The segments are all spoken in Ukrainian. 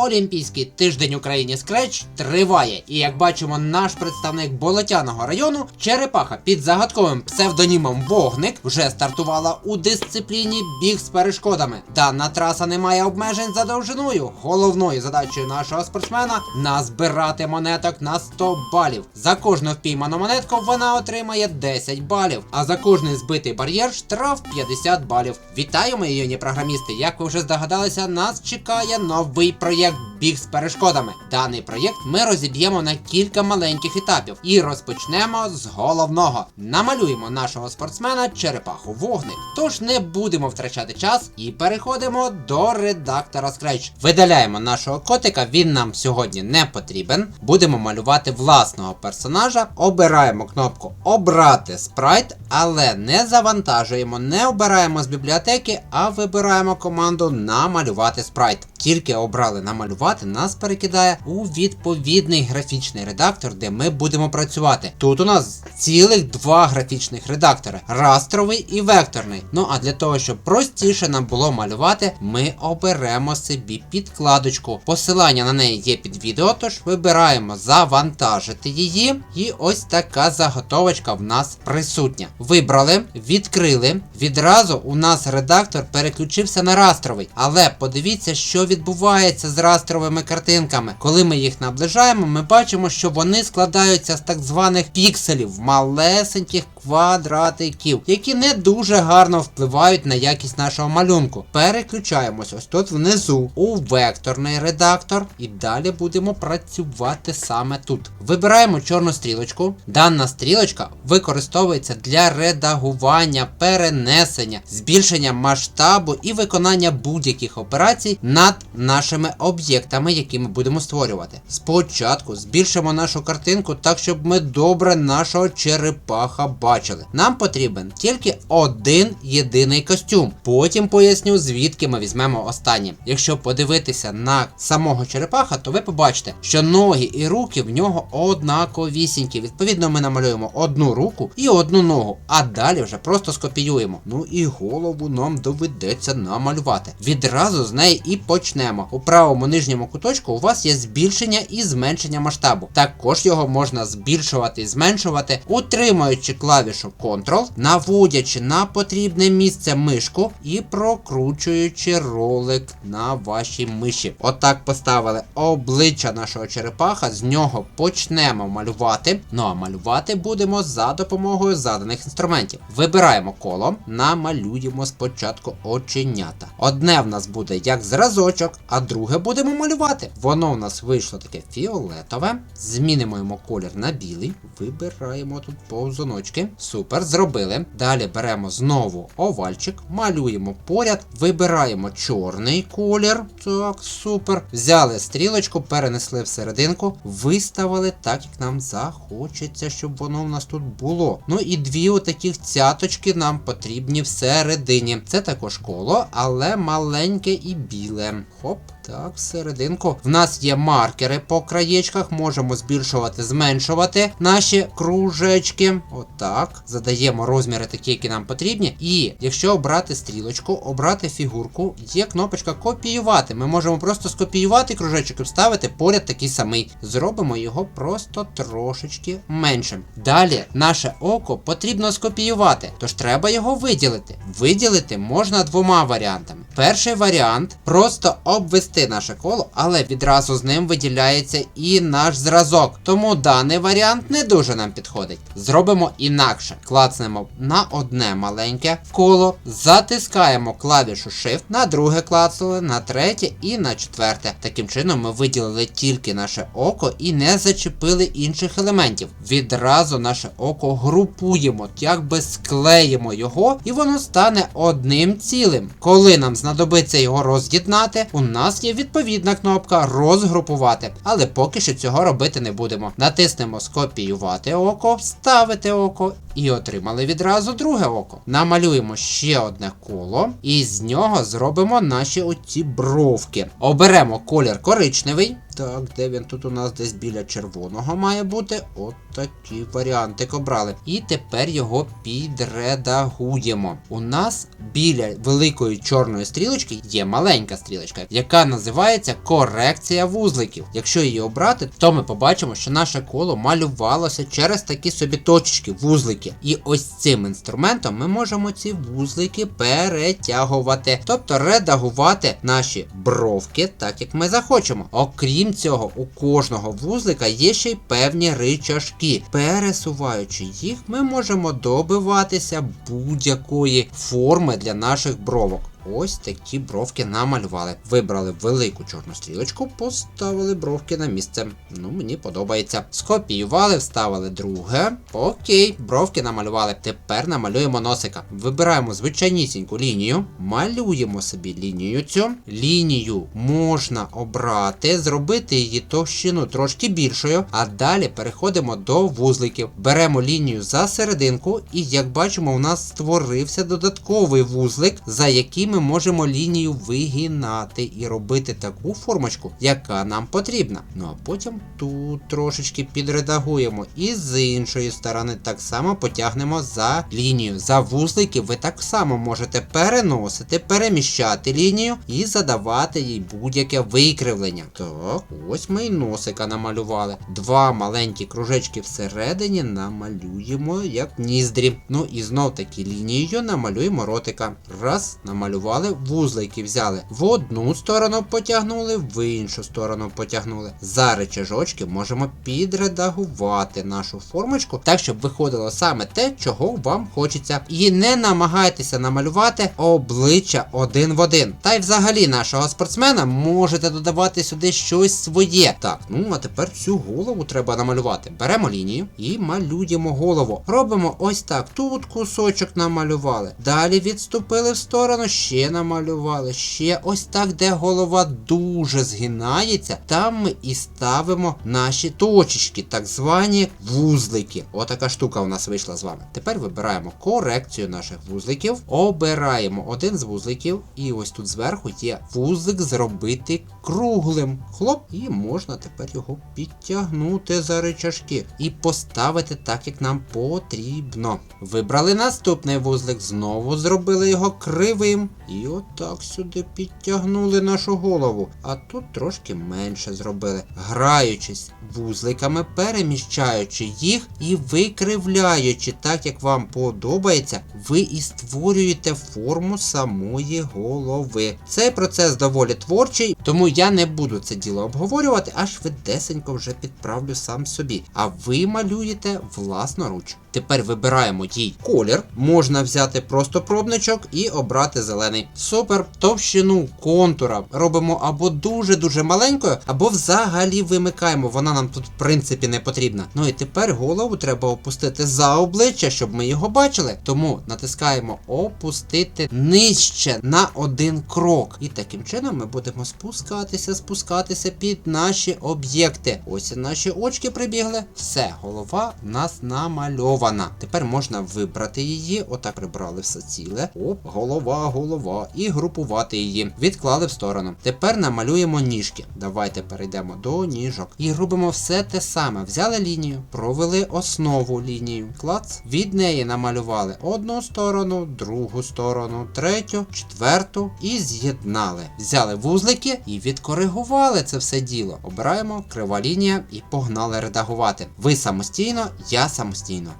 Олімпійський тиждень Україні Scratch триває. І як бачимо, наш представник Болотяного району Черепаха під загадковим псевдонімом Вогник вже стартувала у дисципліні біг з перешкодами. Дана траса не має обмежень за довжиною. Головною задачею нашого спортсмена назбирати монеток на 100 балів. За кожну впійману монетку вона отримає 10 балів, а за кожний збитий бар'єр штраф 50 балів. Вітаю, мої юні програмісти! Як ви вже здогадалися, нас чекає новий проєкт Біг з перешкодами. Даний проєкт ми розіб'ємо на кілька маленьких етапів і розпочнемо з головного. Намалюємо нашого спортсмена черепаху вогник. Тож не будемо втрачати час і переходимо до редактора Scratch. Видаляємо нашого котика, він нам сьогодні не потрібен. Будемо малювати власного персонажа. Обираємо кнопку Обрати спрайт, але не завантажуємо, не обираємо з бібліотеки, а вибираємо команду Намалювати спрайт. Тільки обрали намалювати, нас перекидає у відповідний графічний редактор, де ми будемо працювати. Тут у нас цілих два графічних редактори: растровий і векторний. Ну а для того, щоб простіше нам було малювати, ми оберемо собі підкладочку. Посилання на неї є під відео, тож вибираємо завантажити її. І ось така заготовочка в нас присутня. Вибрали, відкрили. Відразу у нас редактор переключився на растровий. Але подивіться, що відбувається з растровими картинками. Коли ми їх наближаємо, ми бачимо, що вони складаються з так званих пікселів, малесеньких квадратиків, які не дуже гарно впливають на якість нашого малюнку. Переключаємось ось тут внизу у векторний редактор, і далі будемо працювати саме тут. Вибираємо чорну стрілочку. Дана стрілочка використовується для редагування, перенесення, збільшення масштабу і виконання будь-яких операцій над нашими об'єктами, які ми будемо створювати. Спочатку збільшимо нашу картинку так, щоб ми добре нашого черепаха бачили. Нам потрібен тільки один єдиний костюм. Потім поясню, звідки ми візьмемо останній. Якщо подивитися на самого черепаха, то ви побачите, що ноги і руки в нього однаковісінькі. Відповідно, ми намалюємо одну руку і одну ногу, а далі вже просто скопіюємо. Ну і голову нам доведеться намалювати. Відразу з неї і почнемо. У правому нижньому куточку у вас є збільшення і зменшення масштабу. Також його можна збільшувати і зменшувати, утримуючи клавішу Ctrl, наводячи на потрібне місце мишку і прокручуючи ролик на вашій миші. Отак поставили обличчя нашого черепаха, з нього почнемо малювати. Ну а малювати будемо за допомогою заданих інструментів. Вибираємо коло, намалюємо спочатку оченята. Одне в нас буде як зразочок, а друге будемо малювати. Воно у нас вийшло таке фіолетове. Змінимо йому колір на білий. Вибираємо тут повзуночки. Супер, зробили. Далі беремо знову овальчик, малюємо поряд, вибираємо чорний колір. Так, супер. Взяли стрілочку, перенесли всерединку, виставили так, як нам захочеться, щоб воно у нас тут було. Ну і дві отаких цяточки нам потрібні всередині. Це також коло, але маленьке і біле. Хоп. Так, всерединку. В нас є маркери по краєчках, можемо збільшувати, зменшувати наші кружечки. Отак. Задаємо розміри такі, які нам потрібні. І якщо обрати стрілочку, обрати фігурку, є кнопочка копіювати. Ми можемо просто скопіювати кружечок і вставити поряд такий самий. Зробимо його просто трошечки меншим. Далі наше око потрібно скопіювати, тож треба його виділити. Виділити можна двома варіантами. Перший варіант просто обвести наше коло, але відразу з ним виділяється і наш зразок. Тому даний варіант не дуже нам підходить. Зробимо інакше. Клацнемо на одне маленьке коло, затискаємо клавішу Shift, на друге клацнули, на третє і на четверте. Таким чином ми виділили тільки наше око і не зачепили інших елементів. Відразу наше око групуємо, якби склеїмо його, і воно стане одним цілим. Коли нам знадобиться його роз'єднати, у нас є відповідна кнопка розгрупувати, але поки що цього робити не будемо. Натиснемо скопіювати око, вставити око і отримали відразу друге око. Намалюємо ще одне коло, і з нього зробимо наші оці бровки. Оберемо колір коричневий. Так, де він тут у нас десь біля червоного має бути. От такий варіантик обрали. І тепер його підредагуємо. У нас біля великої чорної стрілочки є маленька стрілочка, яка називається корекція вузликів. Якщо її обрати, то ми побачимо, що наше коло малювалося через такі собі точечки, вузлики. І ось цим інструментом ми можемо ці вузлики перетягувати, тобто редагувати наші бровки так, як ми захочемо. Окрім цього, у кожного вузлика є ще й певні ричажки. Пересуваючи їх, ми можемо добиватися будь-якої форми для наших бровок. Ось такі бровки намалювали. Вибрали велику чорну стрілочку, поставили бровки на місце. Ну, мені подобається. Скопіювали, вставили друге. Окей, бровки намалювали. Тепер намалюємо носика. Вибираємо звичайнісіньку лінію, малюємо собі лінію цю. Лінію можна обрати, зробити її товщину трошки більшою, а далі переходимо до вузликів. Беремо лінію за серединку, і як бачимо, у нас створився додатковий вузлик, за який ми можемо лінію вигинати і робити таку формочку, яка нам потрібна. Ну а потім тут трошечки підредагуємо. І з іншої сторони так само потягнемо за лінію. За вузлики ви так само можете переносити, переміщати лінію і задавати їй будь-яке викривлення. Так, ось ми й носика намалювали. Два маленькі кружечки всередині намалюємо як ніздрі. Ну і знов таки лінією намалюємо ротика. Раз, намалювали, вузлики взяли. В одну сторону потягнули, в іншу сторону потягнули. За речажочки можемо підредагувати нашу формочку так, щоб виходило саме те, чого вам хочеться. І не намагайтеся намалювати обличчя один в один. Та й взагалі нашого спортсмена можете додавати сюди щось своє. Так, ну а тепер цю голову треба намалювати. Беремо лінію і малюємо голову. Робимо ось так. Тут кусочок намалювали. Далі відступили в сторону, ще намалювали. Ще ось так, де голова дуже згинається. Там ми і ставимо наші точечки, так звані вузлики. Отака штука у нас вийшла з вами. Тепер вибираємо корекцію наших вузликів. Обираємо один з вузликів. І ось тут зверху є вузлик зробити круглим. Хлоп, і можна тепер його підтягнути за рычажки і поставити так, як нам потрібно. Вибрали наступний вузлик, знову зробили його кривим. І отак сюди підтягнули нашу голову. А тут трошки менше зробили. Граючись вузликами, переміщаючи їх і викривляючи так, як вам подобається, ви і створюєте форму самої голови. Цей процес доволі творчий, тому я не буду це діло обговорювати, аж швидесенько вже підправлю сам собі. А ви малюєте власноруч. Тепер вибираємо їй колір. Можна взяти просто пробничок і обрати зелений. Супер. Товщину контура робимо або дуже-дуже маленькою, або взагалі вимикаємо. Вона нам тут, в принципі, не потрібна. Ну і тепер голову треба опустити за обличчя, щоб ми його бачили. Тому натискаємо опустити нижче на один крок. І таким чином ми будемо спускатися, спускатися під наші об'єкти. Ось наші очки прибігли. Все, голова в нас намальована. Тепер можна вибрати її. Отак прибрали все ціле. Оп, голова, голова. І групувати її. Відклали в сторону. Тепер намалюємо ніжки. Давайте перейдемо до ніжок. І робимо все те саме. Взяли лінію, провели основу лінію. Клац. Від неї намалювали одну сторону, другу сторону, третю, четверту і з'єднали. Взяли вузлики і відкоригували це все діло. Обираємо крива лінія і погнали редагувати. Ви самостійно, я самостійно.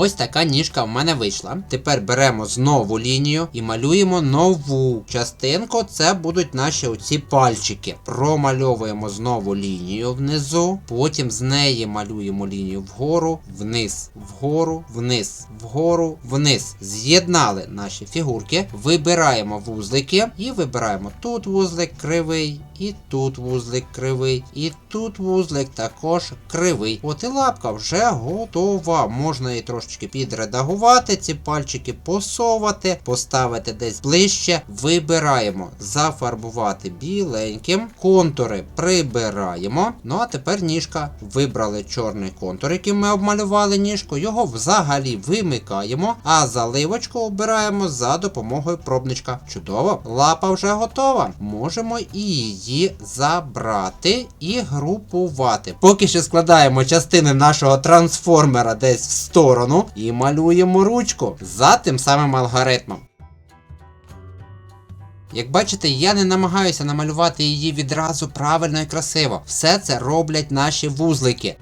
Ось така ніжка в мене вийшла. Тепер беремо знову лінію і малюємо нову частинку. Це будуть наші оці пальчики. Промальовуємо знову лінію внизу. Потім з неї малюємо лінію вгору, вниз, вгору, вниз, вгору, вниз. З'єднали наші фігурки. Вибираємо вузлики і вибираємо тут вузлик кривий. І тут вузлик кривий, і тут вузлик також кривий. От і лапка вже готова. Можна її трошечки підредагувати, ці пальчики посовати, поставити десь ближче. Вибираємо зафарбувати біленьким. Контури прибираємо. Ну а тепер ніжка. Вибрали чорний контур, яким ми обмалювали ніжку. Його взагалі вимикаємо, а заливочку обираємо за допомогою пробничка. Чудово, лапа вже готова. Можемо і її її забрати і групувати. Поки що складаємо частини нашого трансформера десь в сторону і малюємо ручку за тим самим алгоритмом. Як бачите, я не намагаюся намалювати її відразу правильно і красиво. Все це роблять наші вузлики.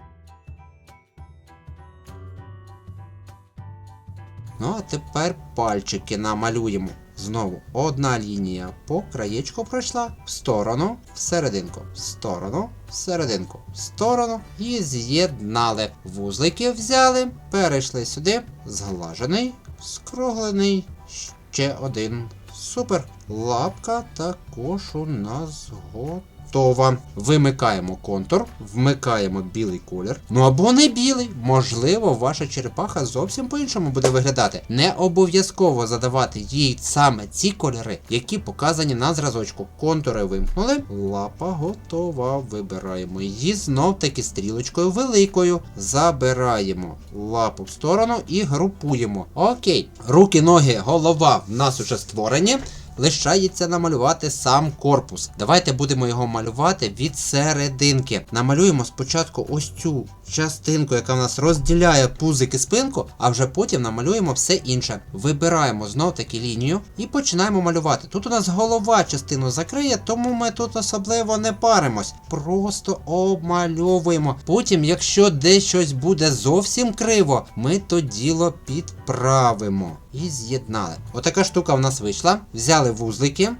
Ну, а тепер пальчики намалюємо. Знову одна лінія по краєчку пройшла, в сторону, в серединку, в сторону, в серединку, в сторону і з'єднали. Вузлики взяли, перейшли сюди, зглажений, скруглений, ще один. Супер. Лапка також у нас готова. Вимикаємо контур, вмикаємо білий колір. Ну або не білий. Можливо, ваша черепаха зовсім по-іншому буде виглядати. Не обов'язково задавати їй саме ці кольори, які показані на зразочку. Контури вимкнули. Лапа готова. Вибираємо її знов таки стрілочкою великою. Забираємо лапу в сторону і групуємо. Окей. Руки, ноги, голова в нас уже створені. Лишається намалювати сам корпус. Давайте будемо його малювати від серединки. Намалюємо спочатку ось цю частинку, яка в нас розділяє пузик і спинку, а вже потім намалюємо все інше. Вибираємо знов таки лінію і починаємо малювати. Тут у нас голова частину закриє, тому ми тут особливо не паримось. Просто обмальовуємо. Потім, якщо десь щось буде зовсім криво, ми то діло підправимо. І з'єднали. Отака штука в нас вийшла. Взяли вузлики.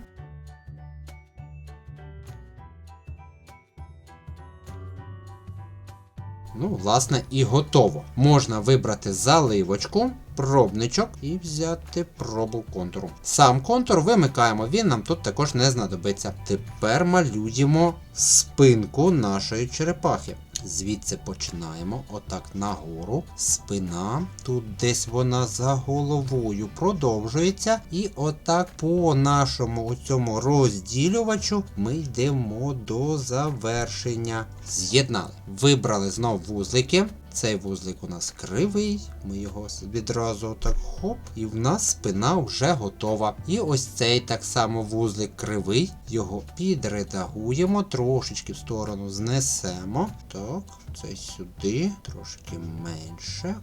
Ну, власне, і готово. Можна вибрати заливочку, пробничок і взяти пробу контуру. Сам контур вимикаємо, він нам тут також не знадобиться. Тепер малюємо спинку нашої черепахи. Звідси починаємо, отак нагору, спина, тут десь вона за головою продовжується. І отак по нашому цьому розділювачу ми йдемо до завершення. З'єднали. Вибрали знову вузлики. Цей вузлик у нас кривий, ми його відразу так хоп, і в нас спина вже готова. І ось цей так само вузлик кривий, його підредагуємо, трошечки в сторону знесемо. Так, цей сюди, трошки менше.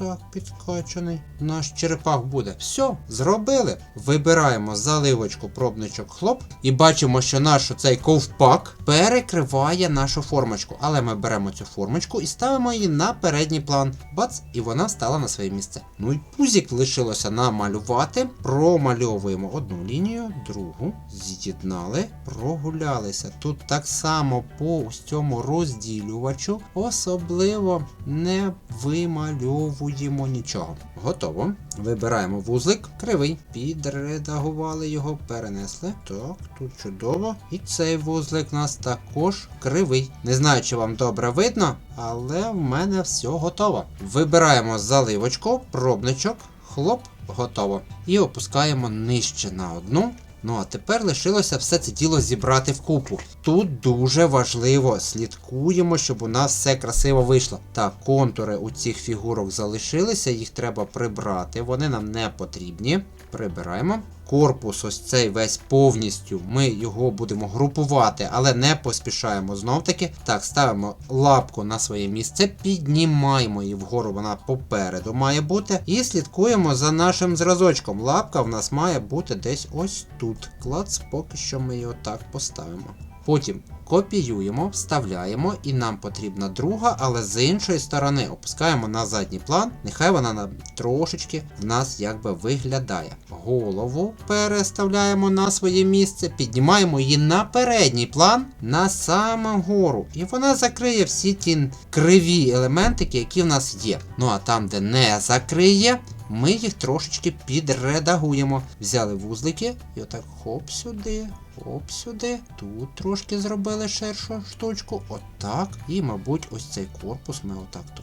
Отак підкачаний. Наш черепах буде. Все, зробили. Вибираємо заливочку, пробничок, хлоп. І бачимо, що наш цей ковпак перекриває нашу формочку. Але ми беремо цю формочку і ставимо її на передній план. Бац, і вона стала на своє місце. Ну і пузик лишилося намалювати. Промальовуємо одну лінію, другу. З'єднали, прогулялися. Тут так само по цьому розділювачу. Особливо не вимальовуємо нічого. Готово. Вибираємо вузлик, кривий. Підредагували його, перенесли. Так, тут чудово. І цей вузлик у нас також кривий. Не знаю, чи вам добре видно, але в мене все готово. Вибираємо заливочку, пробничок, хлоп, готово. І опускаємо нижче на одну. Ну а тепер лишилося все це діло зібрати в купу. Тут дуже важливо, слідкуємо, щоб у нас все красиво вийшло. Так, контури у цих фігурок залишилися, їх треба прибрати, вони нам не потрібні. Прибираємо. Корпус, ось цей весь повністю, ми його будемо групувати, але не поспішаємо знов таки. Так, ставимо лапку на своє місце, піднімаємо її вгору, вона попереду має бути. І слідкуємо за нашим зразочком. Лапка в нас має бути десь ось тут. Клац, поки що ми його так поставимо. Потім копіюємо, вставляємо, і нам потрібна друга, але з іншої сторони опускаємо на задній план. Нехай вона нам трошечки в нас якби виглядає. Голову переставляємо на своє місце, піднімаємо її на передній план на саму гору. І вона закриє всі ті криві елементики, які в нас є. Ну а там, де не закриє, ми їх трошечки підредагуємо. Взяли вузлики і отак хоп сюди, хоп сюди. Тут трошки зробили ширшу штучку. Отак. І, мабуть, ось цей корпус ми отак то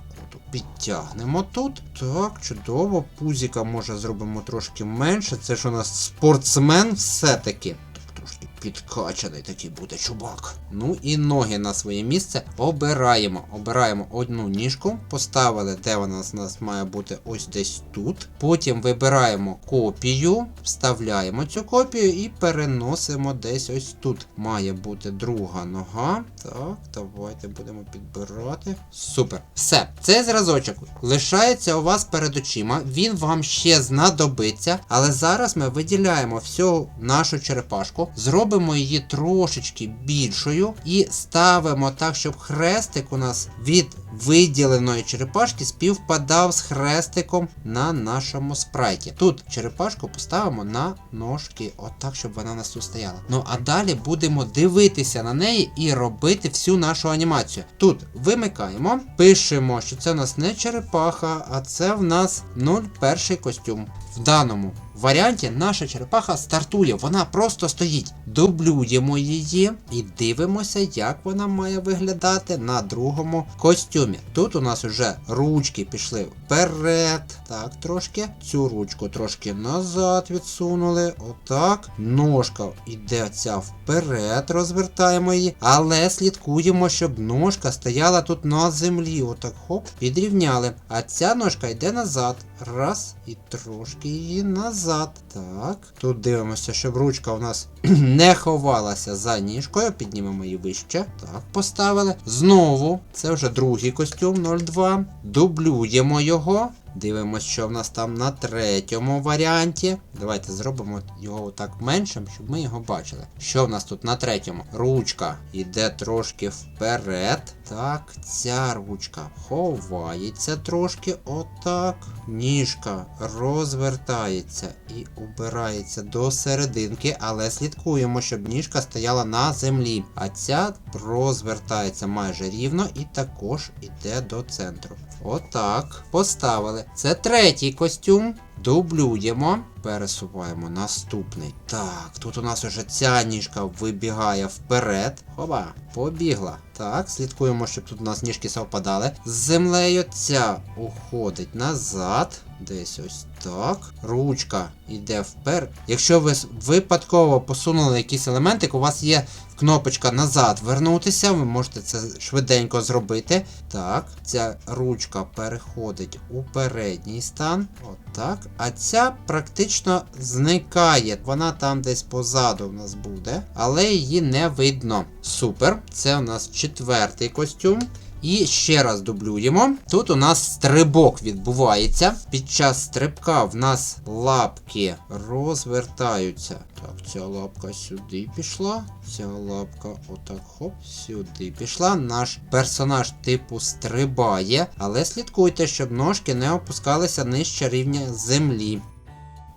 підтягнемо тут. Так, чудово. Пузіка може зробимо трошки менше. Це ж у нас спортсмен все-таки. Підкачаний такий буде чубак. Ну і ноги на своє місце обираємо. Обираємо одну ніжку, поставили, де вона у нас має бути ось десь тут. Потім вибираємо копію, вставляємо цю копію і переносимо десь ось тут. Має бути друга нога. Так, давайте будемо підбирати. Супер. Все, цей зразочок лишається у вас перед очима. Він вам ще знадобиться. Але зараз ми виділяємо всю нашу черепашку, зробимо її трошечки більшою і ставимо так, щоб хрестик у нас від виділеної черепашки співпадав з хрестиком на нашому спрайті. Тут черепашку поставимо на ножки, отак, щоб вона у нас тут стояла. Ну а далі будемо дивитися на неї і робити всю нашу анімацію. Тут вимикаємо, пишемо, що це у нас не черепаха, а це в нас 01 костюм. В даному варіанті наша черепаха стартує, вона просто стоїть. Дублюємо її і дивимося, як вона має виглядати на другому костюмі. Тут у нас вже ручки пішли вперед. Так, трошки. Цю ручку трошки назад відсунули. Отак. Ножка йде ця вперед, розвертаємо її. Але слідкуємо, щоб ножка стояла тут на землі. Отак хоп, підрівняли. А ця ножка йде назад. Раз. І трошки її назад. Так. Тут дивимося, щоб ручка у нас не ховалася за ніжкою. Піднімемо її вище. Так, поставили. Знову, це вже другий костюм 02. Дублюємо його. Дивимося, що в нас там на третьому варіанті. Давайте зробимо його так меншим, щоб ми його бачили. Що в нас тут на третьому? Ручка йде трошки вперед. Так, ця ручка ховається трошки. Отак. Ніжка розвертається і убирається до серединки, але слідкуємо, щоб ніжка стояла на землі. А ця розвертається майже рівно і також йде до центру. Отак. Поставили. Це третій костюм. Дублюємо, пересуваємо наступний. Так, тут у нас уже ця ніжка вибігає вперед. Хоба, побігла. Так, слідкуємо, щоб тут у нас ніжки совпадали. З землею ця уходить назад. Десь ось так. Ручка йде вперед. Якщо ви випадково посунули якийсь елементик, у вас є кнопочка назад вернутися, ви можете це швиденько зробити. Так, ця ручка переходить у передній стан. Отак. А ця практично зникає. Вона там десь позаду в нас буде, але її не видно. Супер. Це у нас четвертий костюм. І ще раз дублюємо. Тут у нас стрибок відбувається. Під час стрибка в нас лапки розвертаються. Так, ця лапка сюди пішла. Ця лапка отак хоп, сюди пішла. Наш персонаж типу стрибає, але слідкуйте, щоб ножки не опускалися нижче рівня землі.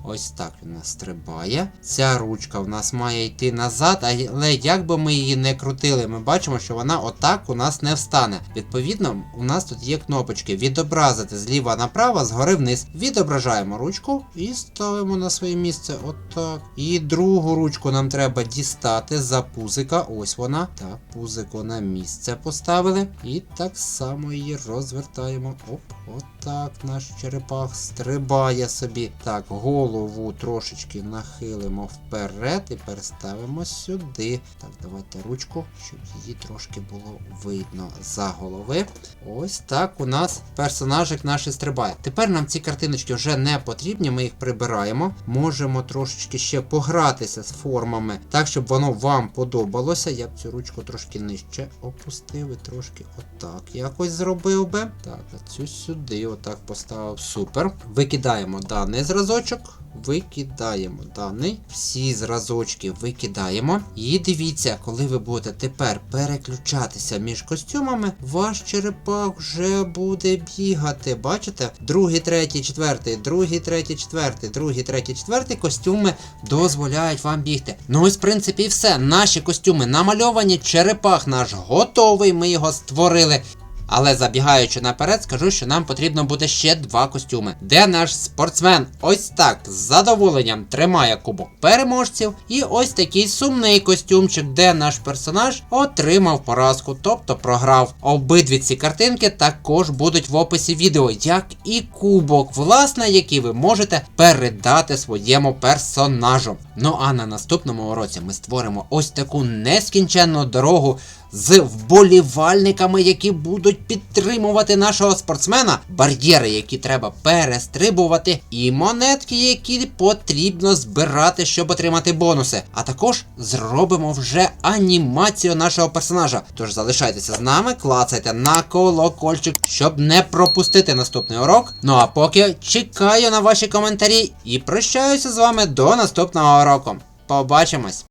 Ось так він стрибає. Ця ручка в нас має йти назад, але як би ми її не крутили, ми бачимо, що вона отак у нас не встане. Відповідно, у нас тут є кнопочки відобразити зліва направо, згори вниз. Відображаємо ручку і ставимо на своє місце. Отак. І другу ручку нам треба дістати за пузика. Ось вона. Так, пузико на місце поставили. І так само її розвертаємо. Оп, отак наш черепах стрибає собі. Так, голову трошечки нахилимо вперед і переставимо сюди. Так, давайте ручку, щоб її трошки було видно за голови. Ось так у нас персонажик наш стрибає. Тепер нам ці картиночки вже не потрібні, ми їх прибираємо. Можемо трошечки ще погратися з формами, так, щоб воно вам подобалося. Я б цю ручку трошки нижче опустив і трошки отак якось зробив би. Так, а цю сюди отак поставив. Супер. Викидаємо даний зразочок. Викидаємо даний. Всі зразочки викидаємо. І дивіться, коли ви будете тепер переключатися між костюмами, ваш черепах вже буде бігати. Бачите? Другий, третій, четвертий, другий, третій, четвертий, другий, третій, четвертий костюми дозволяють вам бігти. Ну ось, в принципі, і все. Наші костюми намальовані, черепах наш готовий. Ми його створили. Але забігаючи наперед, скажу, що нам потрібно буде ще два костюми. Де наш спортсмен ось так з задоволенням тримає кубок переможців. І ось такий сумний костюмчик, де наш персонаж отримав поразку, тобто програв. Обидві ці картинки також будуть в описі відео, як і кубок, власне, який ви можете передати своєму персонажу. Ну а на наступному уроці ми створимо ось таку нескінченну дорогу з вболівальниками, які будуть підтримувати нашого спортсмена, бар'єри, які треба перестрибувати, і монетки, які потрібно збирати, щоб отримати бонуси. А також зробимо вже анімацію нашого персонажа. Тож залишайтеся з нами, клацайте на колокольчик, щоб не пропустити наступний урок. Ну а поки чекаю на ваші коментарі і прощаюся з вами до наступного уроку. Побачимось!